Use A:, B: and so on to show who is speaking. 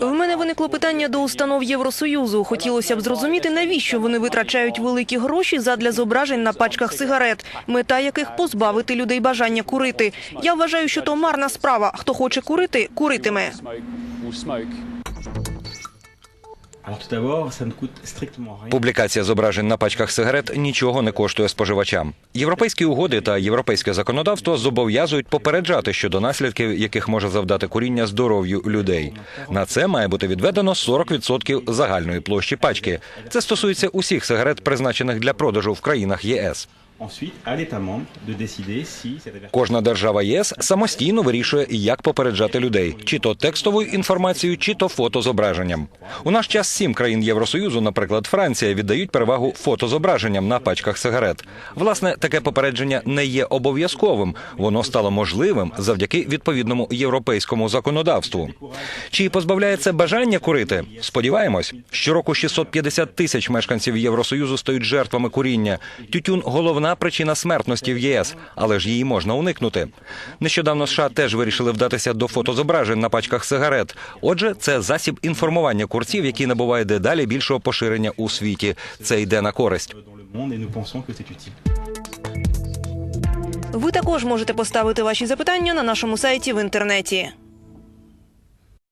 A: В мене виникло питання до установ Євросоюзу. Хотілося б зрозуміти, навіщо вони витрачають великі гроші задля зображень на пачках сигарет, мета яких позбавити людей бажання курити. Я вважаю, що то марна справа. Хто хоче курити, куритиме.
B: Публікація зображень на пачках сигарет нічого не коштує споживачам. Європейські угоди та європейське законодавство зобов'язують попереджати щодо наслідків, яких може завдати куріння здоров'ю людей. На це має бути відведено 40% загальної площі пачки. Це стосується усіх сигарет, призначених для продажу в країнах ЄС. Кожна держава ЄС самостійно вирішує, як попереджати людей, чи то текстовою інформацією, чи то фотозображенням. У наш час сім країн Євросоюзу, наприклад, Франція, віддають перевагу фотозображенням на пачках сигарет. Власне, таке попередження не є обов'язковим. Воно стало можливим завдяки відповідному європейському законодавству. Чи позбавляє це бажання курити? Сподіваємось, щороку 650 тисяч мешканців Євросоюзу стають жертвами куріння. Тютюн головна причина смертності в ЄС, але ж її можна уникнути. Нещодавно США теж вирішили вдатися до фотозображень на пачках сигарет. Отже, це засіб інформування курців, який набуває дедалі більшого поширення у світі. Це йде на користь.
A: Ви також можете поставити ваші запитання на нашому сайті в інтернеті.